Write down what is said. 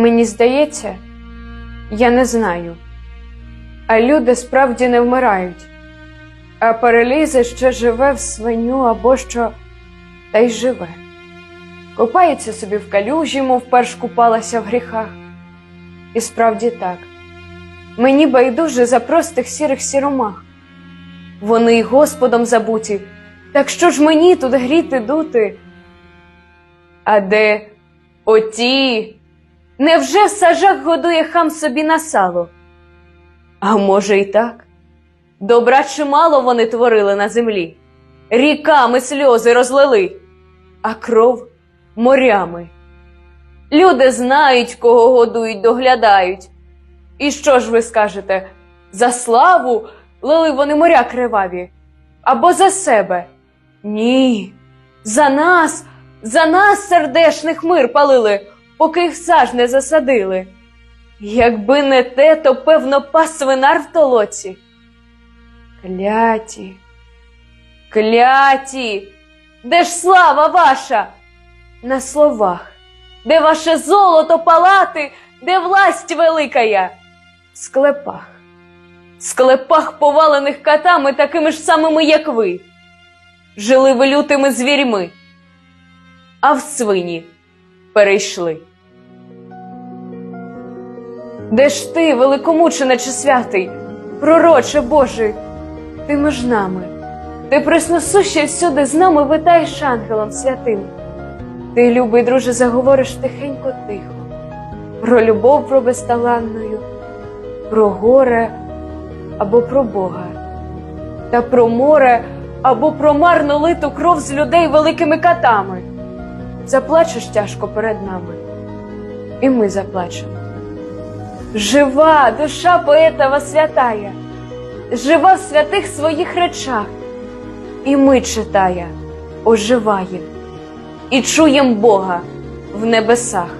Мені здається, я не знаю. А люди справді не вмирають, а перелізе ще живе в свиню або що, та й живе. Копається собі в калюжі, мов перш купалася в гріхах. І справді так. Мені байдуже за простих сірих сіромах. Вони й Господом забуті, так що ж мені тут гріти дути? А де оті? Невже в сажах годує хам собі на сало? А може, й так? Добра чимало вони творили на землі, ріками сльози розлили, а кров морями. Люди знають, кого годують, доглядають. І що ж ви скажете? За славу лили вони моря криваві, або за себе? Ні, за нас, за нас сердешних мир палили, поки їх саж не засадили. Якби не те, то певно пас свинар в толоці. Кляті, кляті, де ж слава ваша? На словах, де ваше золото палати, де власть великая? В склепах, в склепах повалених катами, такими ж самими, як ви. Жили ви лютими звірьми, а в свині перейшли. Де ж ти, великомучениче святий, пророче Божий, ти між нами, ти пресносущий всюди з нами витаєш ангелом святим. Ти, любий друже, заговориш тихенько тихо, про любов про безталанною, про горе або про Бога, та про море або про марно литу кров з людей великими катами. Заплачеш тяжко перед нами, і ми заплачемо. Жива душа поетова святая, жива в святих своїх речах, і ми читає, оживає, і чуєм Бога в небесах.